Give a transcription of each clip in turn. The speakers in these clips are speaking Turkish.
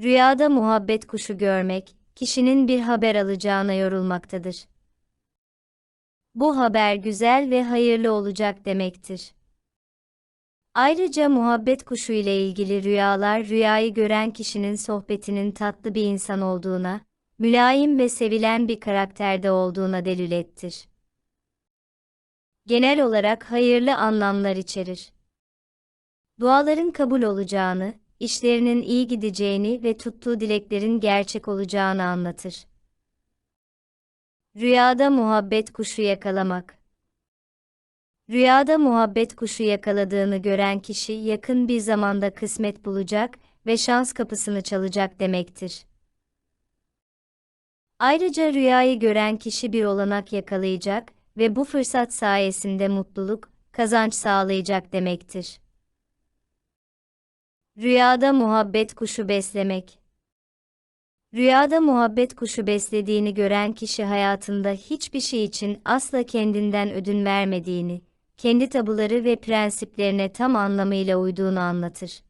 Rüyada muhabbet kuşu görmek, kişinin bir haber alacağına yorulmaktadır. Bu haber güzel ve hayırlı olacak demektir. Ayrıca muhabbet kuşu ile ilgili rüyalar rüyayı gören kişinin sohbetinin tatlı bir insan olduğuna, mülayim ve sevilen bir karakterde olduğuna delilettir. Genel olarak hayırlı anlamlar içerir. Duaların kabul olacağını, işlerinin iyi gideceğini ve tuttuğu dileklerin gerçek olacağını anlatır. Rüyada muhabbet kuşu yakalamak Rüyada muhabbet kuşu yakaladığını gören kişi yakın bir zamanda kısmet bulacak ve şans kapısını çalacak demektir. Ayrıca rüyayı gören kişi bir olanak yakalayacak ve bu fırsat sayesinde mutluluk, kazanç sağlayacak demektir. Rüyada muhabbet kuşu beslemek Rüyada muhabbet kuşu beslediğini gören kişi hayatında hiçbir şey için asla kendinden ödün vermediğini, kendi tabuları ve prensiplerine tam anlamıyla uyduğunu anlatır.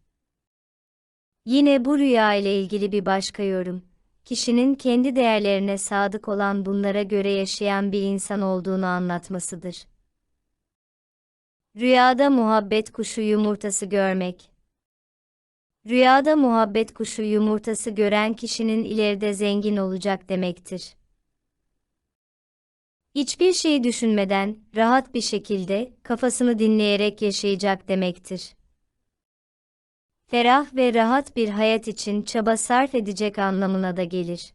Yine bu rüya ile ilgili bir başka yorum, kişinin kendi değerlerine sadık olan bunlara göre yaşayan bir insan olduğunu anlatmasıdır. Rüyada muhabbet kuşu yumurtası görmek Rüyada muhabbet kuşu yumurtası gören kişinin ileride zengin olacak demektir. Hiçbir şey düşünmeden, rahat bir şekilde, kafasını dinleyerek yaşayacak demektir. Ferah ve rahat bir hayat için çaba sarf edecek anlamına da gelir.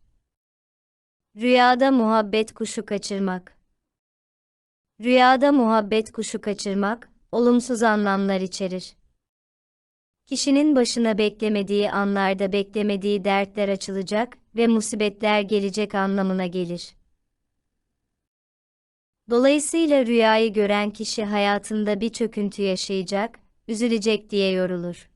Rüyada muhabbet kuşu kaçırmak Rüyada muhabbet kuşu kaçırmak, olumsuz anlamlar içerir. Kişinin başına beklemediği anlarda beklemediği dertler açılacak ve musibetler gelecek anlamına gelir. Dolayısıyla rüyayı gören kişi hayatında bir çöküntü yaşayacak, üzülecek diye yorulur.